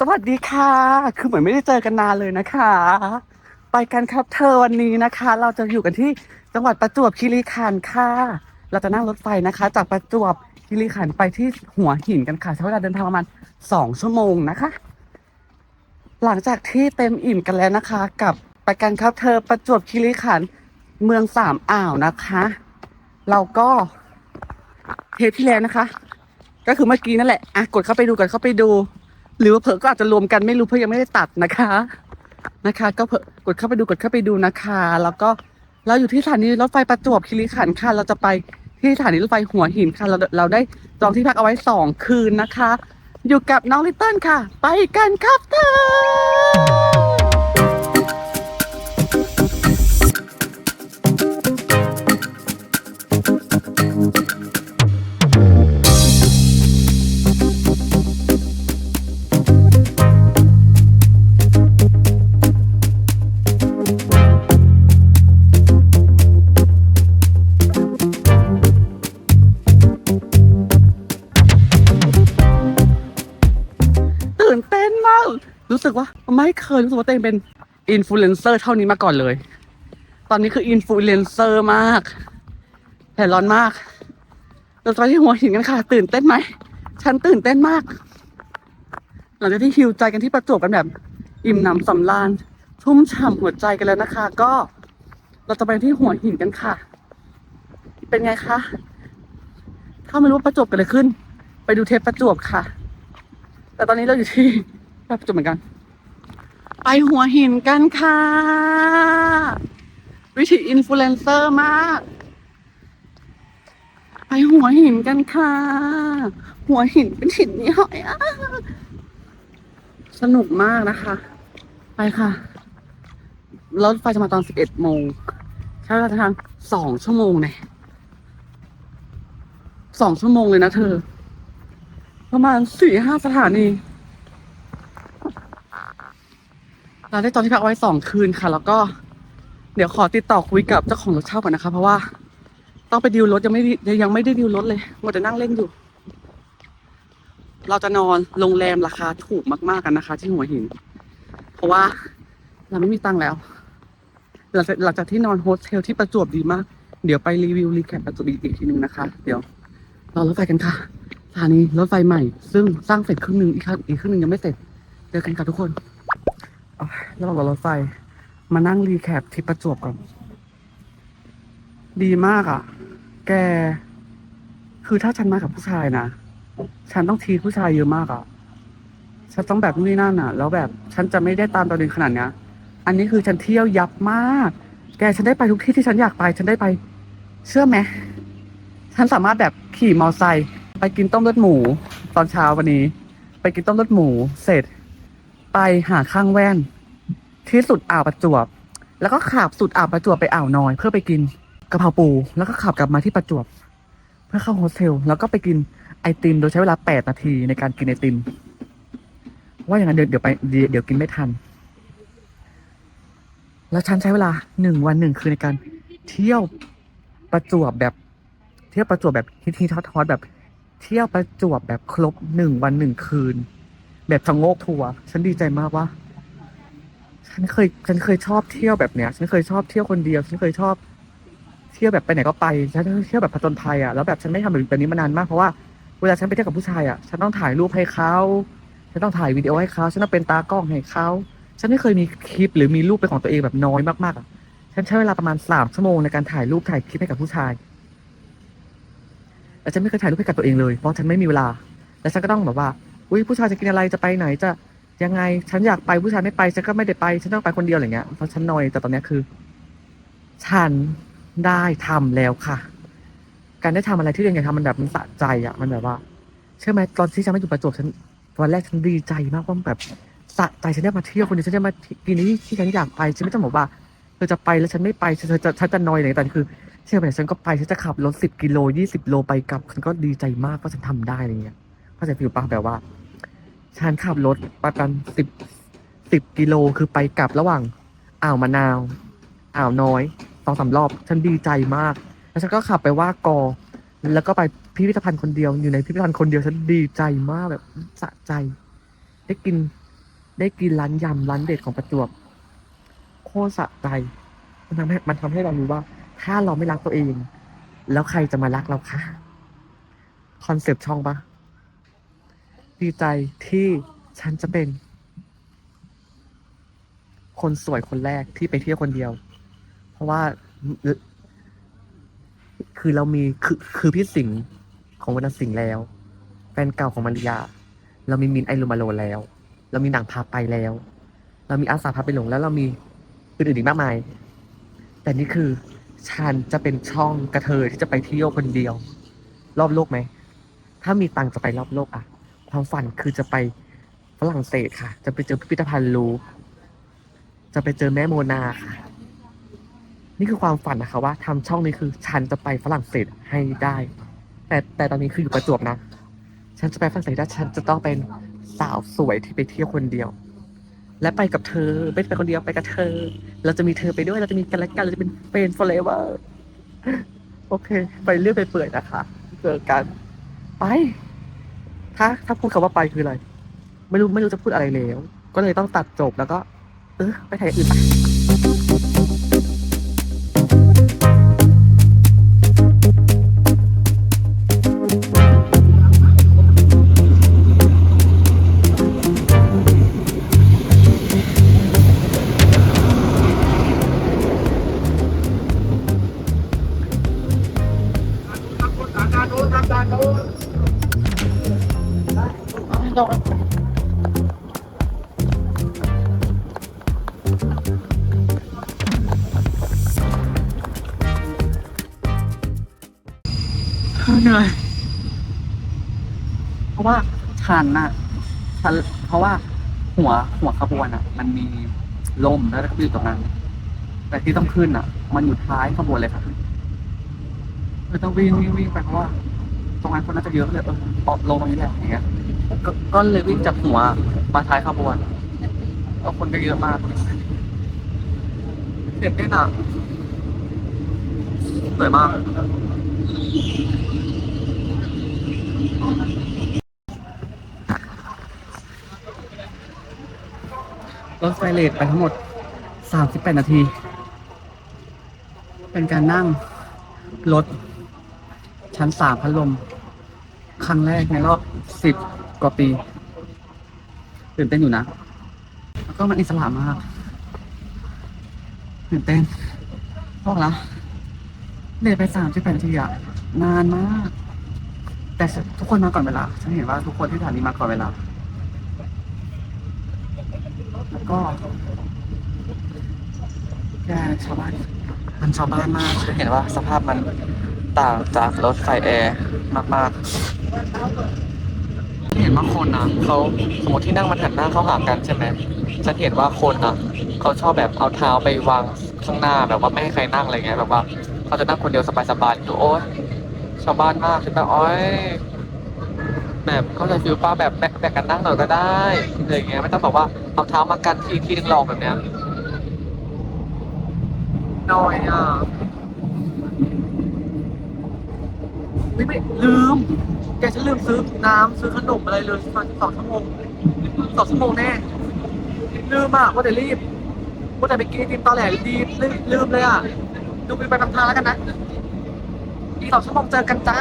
สวัสดีค่ะ คือเหมือนไม่ได้เจอกันนานเลยนะคะ ไปกันครับเธอวันนี้นะคะ เราจะอยู่กันที่จังหวัดประจวบคีรีขันธ์ค่ะ เราจะนั่งรถไฟนะคะ จากประจวบคีรีขันธ์ไปที่หัวหินกันค่ะใช้เวลาเดินทางประมาณสองชั่วโมงนะคะ หลังจากที่เต็มอิ่มกันแล้วนะคะ กับไปกันครับเธอประจวบคีรีขันธ์เมืองสามอ่าวนะคะ เราก็เทปที่แล้วนะคะ ก็คือเมื่อกี้นั่นแหละอะกดเข้าไปดูกดเข้าไปดู หรือว่าเผลอก็อาจจะรวมกันไม่รู้เพราะยังไม่ได้ตัดนะคะนะคะ ก็เผลอกดเข้าไปดูกดเข้าไปดูนะคะ แล้วก็เราอยู่ที่สถานีรถไฟประจวบคีรีขันธ์ค่ะ เราจะไปที่สถานีรถไฟหัวหินค่ะ เราเราได้จองที่พักเอาไว้สองคืนนะคะ อยู่กับน้องลิตเติ้ลค่ะ ไปกันครับเธอ ไม่เคยรู้สึกว่าตัวเองเป็นอินฟลูเอนเซอร์เท่านี้มาก่อนเลย ตอนนี้คืออินฟลูเอนเซอร์มากแดดร้อนมาก เราจะไปที่หัวหินกันค่ะ ตื่นเต้นไหม ฉันตื่นเต้นมาก หลังจากที่ฮิวใจกันที่ประจวบกันแบบ อิ่มหนำสำราญ ชุ่มฉ่ำหัวใจกันแล้วนะคะ ก็เราจะไปที่หัวหินกันค่ะ เป็นไงคะ ถ้าไม่รู้ประจวบกันเลยขึ้น ไปดูเทปประจวบค่ะ แต่ตอนนี้เราอยู่ที่ประจวบเหมือนกัน ไปหัวหินกันค่ะ วิธีอินฟลูเอนเซอร์มาก ไปหัวหินกันค่ะ หัวหินเป็นหินนี่หอยอะสนุกมากนะคะ ไปค่ะ รถไฟจะมาตอนสิบเอ็ดโมงใช้เวลาทางสองชั่วโมงเนี่ยสองชั่วโมงเลยนะเธอ ประมาณสี่ห้าสถานี เราได้จองที่พักไว้สองคืนค่ะ แล้วก็เดี๋ยวขอติดต่อคุยกับเจ้าของรถเช่าก่อนนะคะ เพราะว่าต้องไปดิวรถยังไม่ยังไม่ได้ดิวรถเลยมัวแต่นั่งเล่นอยู่ เราจะนอนโรงแรมราคาถูกมากๆกันนะคะ ที่หัวหิน เพราะว่าเราไม่มีตังค์แล้ว หลังจากหลังจากที่นอนโฮสเทลที่ประจวบดีมาก เดี๋ยวไปรีวิวรีแคปประจวบอีกทีหนึ่งนะคะ เดี๋ยวรอรถไฟกันค่ะสถานีรถไฟใหม่ ซึ่งสร้างเสร็จครึ่งหนึ่งอีกครึ่งอีกครึ่งหนึ่งยังไม่เสร็จเจอกันค่ะทุกคน เอาระหว่างรอรถไฟ มานั่งรีแคปที่ประจวบก่อน ดีมากอะ แก คือถ้าฉันมากับผู้ชายนะ ฉันต้องทีผู้ชายเยอะมากอะ ฉันต้องแบบนู่นนนั่นอะ แล้วแบบฉันจะไม่ได้ตามตัวเองขนาดเนี้ย อันนี้คือฉันเที่ยวยับมาก แกฉันได้ไปทุกที่ที่ฉันอยากไป ฉันได้ไป เชื่อไหมฉันสามารถแบบขี่มอเตอร์ไซค์ไปกินต้มเลือดหมู ตอนเช้าวันนี้ ไปกินต้มเลือดหมูเสร็จ ไปหาข้างแว่น ที่สุดอ่าวประจวบ แล้วก็ขับสุดอ่าวประจวบไปอ่าวน้อย เพื่อไปกินกะเพราปู แล้วก็ขับกลับมาที่ประจวบ เพื่อเข้าโฮสเทลแล้วก็ไปกินไอติม โดยใช้เวลาแปดนาทีในการกินไอติม ว่าอย่างนั้นเดี๋ยวเดี๋ยวไปเดี๋ยวเดี๋ยวกินไม่ทัน แล้วฉันใช้เวลาหนึ่งวันหนึ่งคืนในการเที่ยวประจวบแบบ เที่ยวประจวบแบบฮิตฮิตทอดทอดแบบ เที่ยวประจวบแบบครบหนึ่งวันหนึ่งคืน แบบชะโงกทัวร์ฉันดีใจมากว่าฉันเคย ฉันเคยชอบเที่ยวแบบเนี้ย ฉันเคยชอบเที่ยวคนเดียว ฉันเคยชอบ เที่ยวแบบไปไหนก็ไป ฉันเที่ยวแบบผจญภัยอะ แล้วแบบฉันไม่ทำแบบนี้มานานมากเพราะว่าเวลาฉันไปเที่ยวกับผู้ชายอะ ฉันต้องถ่ายรูปให้เขาฉันต้องถ่ายวิดีโอให้เขาฉันต้องเป็นตากล้องให้เขาฉันไม่เคยมีคลิปหรือมีรูปเป็นของตัวเองแบบน้อยมากๆอะ ฉันใช้เวลาประมาณสามชั่วโมงในการถ่ายรูปถ่ายคลิปให้กับผู้ชายแต่ฉันไม่เคยถ่ายรูปให้กับตัวเองเลย เพราะฉันไม่มีเวลา แล้วฉันก็ต้องแบบว่า อุ้ยผู้ชายจะกินอะไรจะไปไหนจะยังไงฉันอยากไปผู้ชายไม่ไปฉันก็ไม่ได้ไป ฉันต้องไปคนเดียวอะไรเงี้ยเพราะฉันนอยแต่ตอนนี้คือ ฉันได้ทำแล้วค่ะ การได้ทำอะไรที่ตัวเองอยากทำมันแบบมันสะใจอะ มันแบบว่าเชื่อไหมตอนที่ฉันไมาอยู่ประจวบฉันวันแรกฉันดีใจมากว่าแบบสะใจฉันได้มาเที่ยวคนเดียวฉันได้มากินที่ที่ฉันอยากไปฉันไม่ต้องบอกว่าเธอจะไปแล้วฉันไม่ไปเธอจะฉันจะนอยอะไรแต่คือเชื่อไหมฉันก็ไปฉันจะขับรถสิบกิโลยี่สิบโลไปกลับฉันก็ดีใจมากว่าฉันทำได้อะไรเงี้ย เข้าใจฟิลปะแบบว่าฉันขับรถประมาณสิบสิบกิโลคือไปกลับระหว่างอ่าวมะนาวอ่าวน้อยสองสามรอบ ฉันดีใจมาก แล้วฉันก็ขับไปว่ากอ แล้วก็ไปพิพิธภัณฑ์คนเดียวอยู่ในพิพิธภัณฑ์คนเดียวฉันดีใจมากแบบสะใจ ได้กินได้กินร้านยำร้านเด็ดของประจวบโคตรสะใจ มันทำให้มันทำให้เรารู้ว่า ถ้าเราไม่รักตัวเอง แล้วใครจะมารักเราคะคอนเซปต์ช่องปะ ดีใจที่ฉันจะเป็น คนสวยคนแรกที่ไปเที่ยวคนเดียว เพราะว่า คือเรามีคือคือพี่สิงห์ของวรรณสิงห์แล้ว แฟนเก่าของมาริยา เรามีมินไอรูมาโลแล้ว เรามีหนังพาไปแล้ว เรามีอาสาพาไปหลงแล้วเรามีอื่นๆอีกมากมาย แต่นี่คือฉันจะเป็นช่องกระเทยที่จะไปเที่ยวคนเดียว รอบโลกไหม ถ้ามีตังค์จะไปรอบโลกอะ ความฝันคือจะไปฝรั่งเศสค่ะ จะไปเจอพิพิธภัณฑ์ลูฟจะไปเจอแม่โมนาค่ะ นี่คือความฝันนะคะว่าทำช่องนี้คือฉันจะไปฝรั่งเศสให้ได้ แต่แต่ตอนนี้คืออยู่ประจวบนะ ฉันจะไปฝรั่งเศสได้ฉันจะต้องเป็นสาวสวยที่ไปเที่ยวคนเดียว และไปกับเธอไม่ไปคนเดียวไปกับเธอ เราจะมีเธอไปด้วยเราจะมีกันและกันเราจะเป็นเฟรนด์ forever โอเค ไปเรื่อยไปเปื่อยนะคะ เจอกัน ไป ถ้าถ้าพูดคำว่าไปคืออะไร ไม่รู้ไม่รู้จะพูดอะไรแล้ว ก็เลยต้องตัดจบแล้วก็ เออไปถ่ายอื่นไปันน่ะฉันเพราะว่าหัวหัวขบวนอะ มันมีลมแล้วก็อยู่ตรงนั้น แต่ที่ต้องขึ้นอะ มันอยู่ท้ายขบวนเลยค่ะเลยต้องวิ่งวิ่งวิ่งไปเพราะว่า ตรงนั้นคนน่าจะเยอะเลยเออออกลงตรงนี้แหละอย่างเงี้ยก็ก็เลยวิ่งจากหัวมาท้ายขบวนแล้วคนก็เยอะมากเด็ดได้หนักสวยมาก รถไฟเลทไปทั้งหมด 38 นาที เป็นการนั่งรถชั้นสามพัดลม ครั้งแรกในรอบ10กว่าปี ตื่นเต้นอยู่นะ แล้วก็มันอิสระมาก ตื่นเต้นบอกแล้วเลทไป38นาทีอะนานมาก แต่ทุกคนมาก่อนเวลา ฉันเห็นว่าทุกคนที่สถานีมาก่อนเวลา ก็แกชาวบ้านมันชาวบ้านมากจะเห็นว่าสภาพมันต่างจากรถไฟแอร์มากๆ เห็นว่าคนนะเขาสมมติที่นั่งมันหันหน้าเข้าหากันใช่ไหมฉันเห็นว่าคนอะเขาชอบแบบเอาเท้าไปวางข้างหน้าแบบว่าไม่ให้ใครนั่งอะไรเงี้ยแบบว่าเขาจะนั่งคนเดียวสบายๆดูโอ๊ยชาวบ้านมากคือแบบโอ๊ย แบบเข้าใจฟิลป้าแบบแบกแบกกันนั่งหน่อยก็ได้อะไรอย่างเงี้ยไม่ต้องบอกว่าเอาเท้ามากันทีทีนึงลองแบบเนี้ยน้อยอะไม่ไม่ลืม แกฉันลืมซื้อน้ำซื้อขนมอะไรเลยประมาสองชั่วโมงสองชั่วโมงแน่ลืมอะว่าแต่รีบว่าแต่ไปกินไอติมตอแหลรีลืมลืมเลยอะดูไปไปทางแล้วกันนะอีกสองชั่วโมงเจอกันจ้า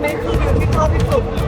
เป็นที่ที่ชอบที่สุด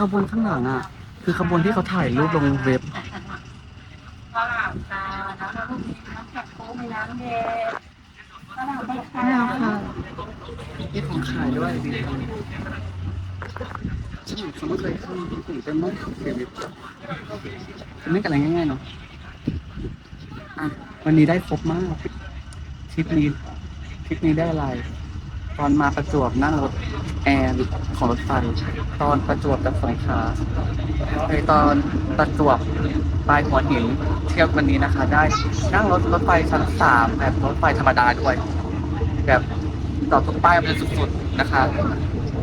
ขบวนข้างหลังอะ คือขบวนที่เขาถ่ายรูปลงเว็บข้าวหลามตาน้ำลูกชิ้นน้ำแข็งโค้งมีน้ำเย็นข้าวหลามตาไม่เอาค่ะนี่ของขายด้วยดีฉันเห็นเขาไม่เคยเข้าตื่นเต้นมากเดี๋ยวนี้ไม่กันอะไรง่ายๆเนาะอะวันนี้ได้ครบมากทริปนี้ทริปนี้ได้อะไร ตอนมาประจวบนั่งรถแอร์ของรถไฟตอนประจวบกับสงขลาในตอนประจวบปลายหัวหินเที่ยววันนี้นะคะ ได้นั่งรถรถไฟชั้นสามแบบรถไฟธรรมดาด้วย แบบต่อทุกป้ายมันสุดๆนะคะ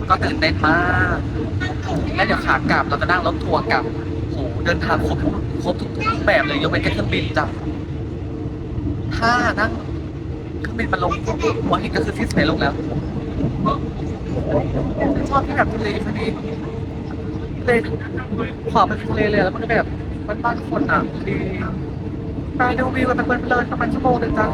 ก็ตื่นเต้นมากและเดี๋ยวขากลับเราจะนั่งรถทัวร์กลับโหเดินทางครบครบทุกแบบเลยยกเว้นแค่เครื่องบินจ้ะถ้านั่งเครื่องบินมาลงหัวหินก็คือที่สเปนลงแล้ว ความที่แบบทะเลทะเลทะเลขอบเป็นทะเลเลยแล้วมันก็แบบบ้านคนอะดีไปดูวิวกันเพลินๆประมาณชั่วโมงหนึงจ้ะ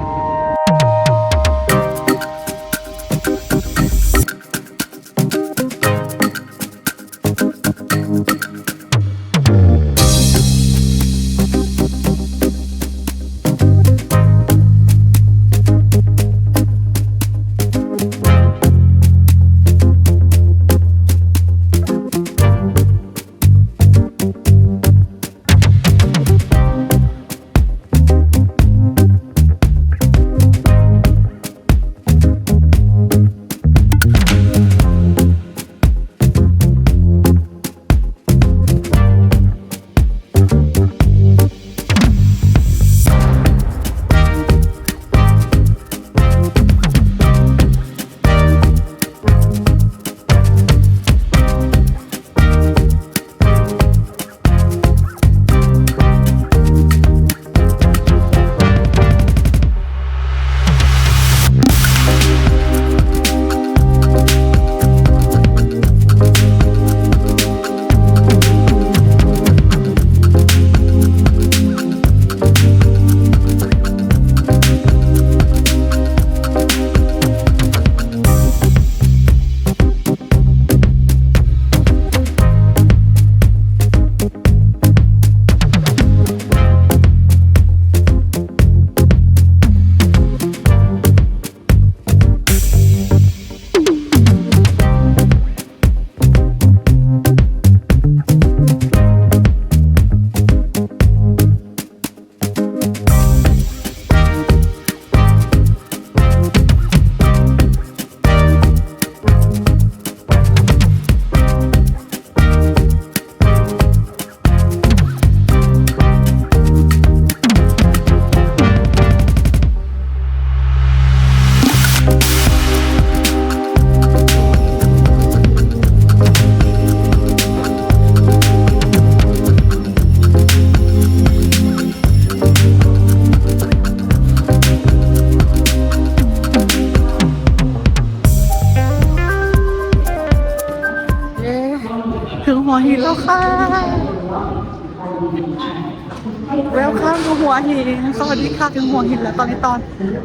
เวลข้ามทูหัวหินสวัสดีค่ะถึงหัวหินแล้วตอนนี้ตอน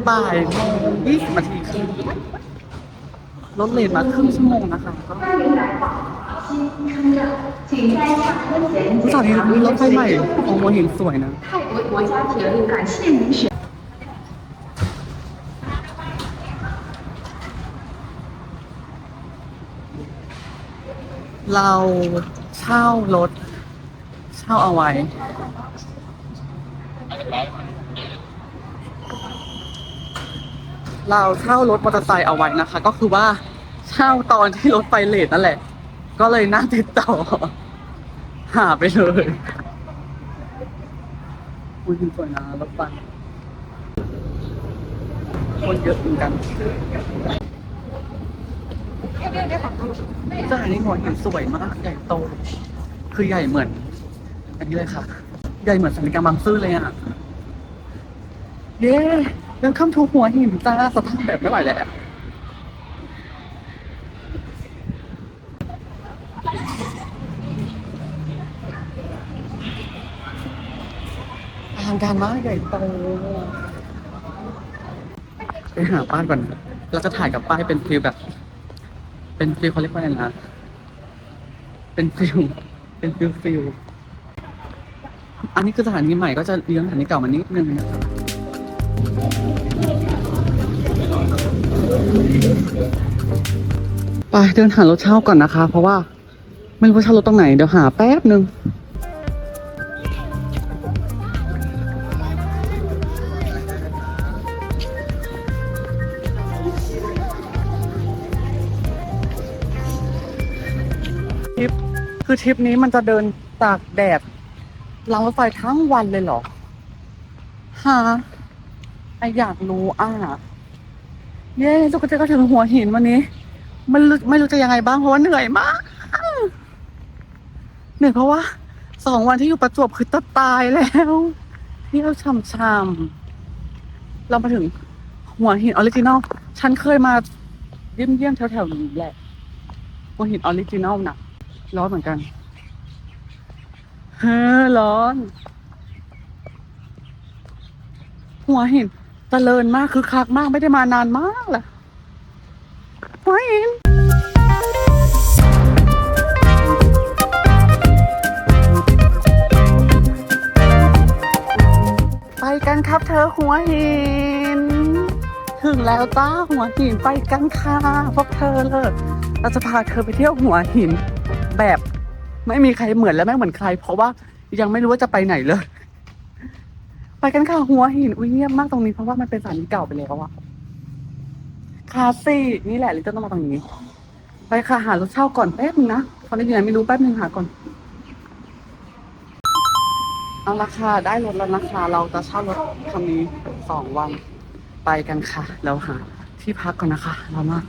บ่ายยี่สิบนาทีรถเลนมาครึ่งชั่วโมงนะคะก็สถานีรถไฟใหม่ของหัวหินสวยนะเราเช่ารถ เช่าเอาไว้ เราเช่ารถมอเตอร์ไซค์เอาไว้นะคะ ก็คือว่าเช่าตอนที่รถไฟเลทนั่นแหละ ก็เลยน่าติดต่อ หาไปเลยคุณสวยนะรถไฟคนเยอะเหมือนกันสถานีหัวหินสวยมาก ใหญ่โต คือใหญ่เหมือน อันนี้เลยค่ะใหญ่เหมือนสถานีกางบางซื่อเลยอะ เย้เวลคัมทูหัวหินจ้าสภาพแบบไม่ไหวแล้วอลังการมากใหญ่โตไปหาป้ายก่อนเราจะถ่ายกับป้ายเป็นฟิลแบบ เป็นฟิลเขาเรียกว่าอะไรนะ เป็นฟิลเป็นฟิลฟิล อันนี้คือสถานีใหม่ก็จะเลี้ยงสถานีเก่ามานิดนึงนะครับไปเดินหารถเช่าก่อนนะคะ เพราะว่าไม่รู้ว่าเช่ารถตรงไหนเดี๋ยวหาแป๊บนึงทริปคือทริปนี้มันจะเดินตากแดด รางรถไฟทั้งวันเลยเหรอฮะไออยากรู้อะเย้ทุกคนก็ถึงหัวหินวันนี้ มันรู้ไม่รู้จะยังไงบ้างเพราะว่าเหนื่อยมาก เหนื่อยเพราะว่าสองวันที่อยู่ประจวบคือจะตายแล้วเที่ยวช่ำๆเรามาถึงหัวหินออริจินอลฉันเคยมาเยี่ยมเยี่ยมๆแถวๆนี้แหละหัวหินออริจินอลนะร้อนเหมือนกัน ฮ้อร้อน หัวหินเจริญมากคือคักมากไม่ได้มานานมากแหละหัวหินไปกันครับเธอหัวหิน ถึงแล้วจ้าหัวหินไปกันค่ะพวกเธอเลยเราจะพาเธอไปเที่ยวหัวหินแบบ ไม่มีใครเหมือนและไม่เหมือนใคร เพราะว่ายังไม่รู้ว่าจะไปไหนเลย ไปกันค่ะหัวหินอุ้ยเงียบมากตรงนี้เพราะว่ามันเป็นสถานีเก่าไปแล้วอะคาซี่นี่แหละลิตเติ้ลต้องมาตรงนี้ ไปค่ะหารถเช่าก่อนแป๊บนึงนะตอนนี้อยู่ไหนไม่รู้แป๊บนึงหาก่อนเอาราคาได้รถแล้วนะคะ เราจะเช่ารถคันนี้สองวันไปกันค่ะแล้วหาที่พักก่อนนะคะ เรามา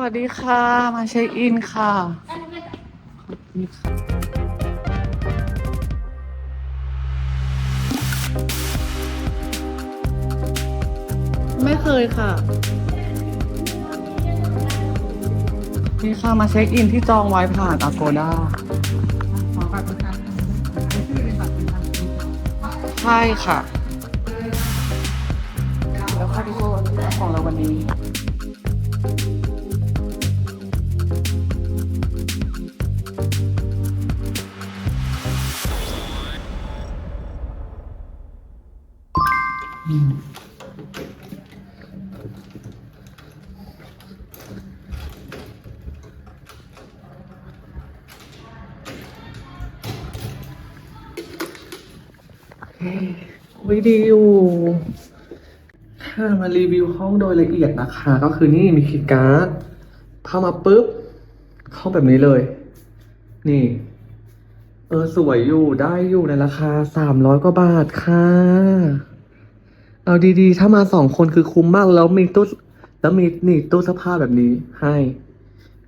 วัสดีค่ะ มาเช็คอินค่ะ ขอบคุณค่ะไม่เคยค่ะ นี่ค่ะมาเช็คอินที่จองไว้ผ่าน Agoda ใช่ค่ะ แล้วค่ะทุกคนของเราวันนี้ มารีวิวห้องโดยละเอียดนะคะ ก็คือนี่มีคีย์การ์ดเข้ามาปุ๊บ เข้าแบบนี้เลย นี่ เออสวยอยู่ได้อยู่ในราคาสามร้อยกว่าบาทค่ะ เอาดีๆ ถ้ามาสองคนคือคุ้มมากแล้วมีตู้แล้วมีนี่ตู้เสื้อผ้าแบบนี้ให้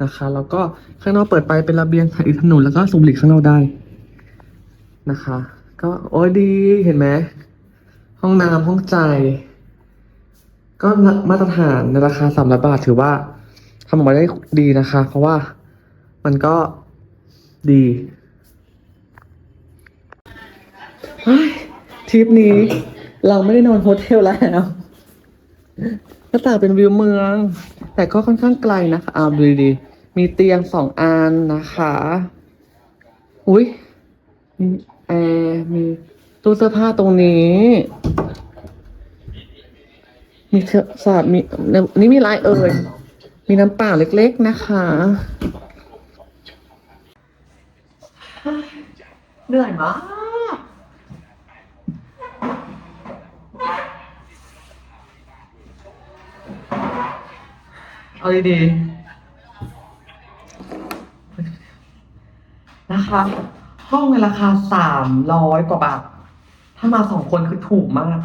นะคะ แล้วก็ข้างนอกเปิดไปเป็นระเบียงสายถนนแล้วก็สูบหรี่ข้างนอกได้นะคะ ก็โอ้ยดีเห็นไหมห้องน้ำห้องใจ ก็มาตรฐานในราคาสามร้อยบาทถือว่าทำออกมาได้ดีนะคะ เพราะว่ามันก็ดีทริปนี้เราไม่ได้นอนโฮเทลแล้วก็ต่างเป็นวิวเมือง แต่ก็ค่อนข้างไกลนะคะอ่าดูดีมีเตียงสองอันนะคะ อุ้ยมีแอร์มีตู้เสื้อผ้าตรงนี้ มีเสื้อสาบมีนี่มีลายเอ่ยมีน้ำเปล่าเล็กๆนะคะเหนื่อยมากเอาดีๆนะคะ ห้องในราคาสามร้อยกว่าบาท ถ้ามาสองคนคือถูกมาก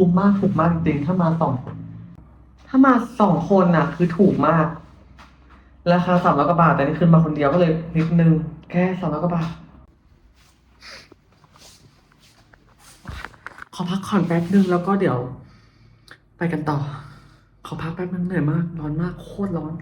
คุ้มมากถูกมากจริงๆถ้ามาสองถ้ามาสองคนน่ะ คือถูกมาก ราคาสามร้อยกว่าบาท แต่นี่คืนมาคนเดียวก็เลยนิดนึง แค่สามร้อยกว่าบาท ขอพักผ่อนแป๊บนึงแล้วก็เดี๋ยว ไปกันต่อ ขอพักแป๊บนึงเหนื่อยมาก ร้อนมากโคตรร้อน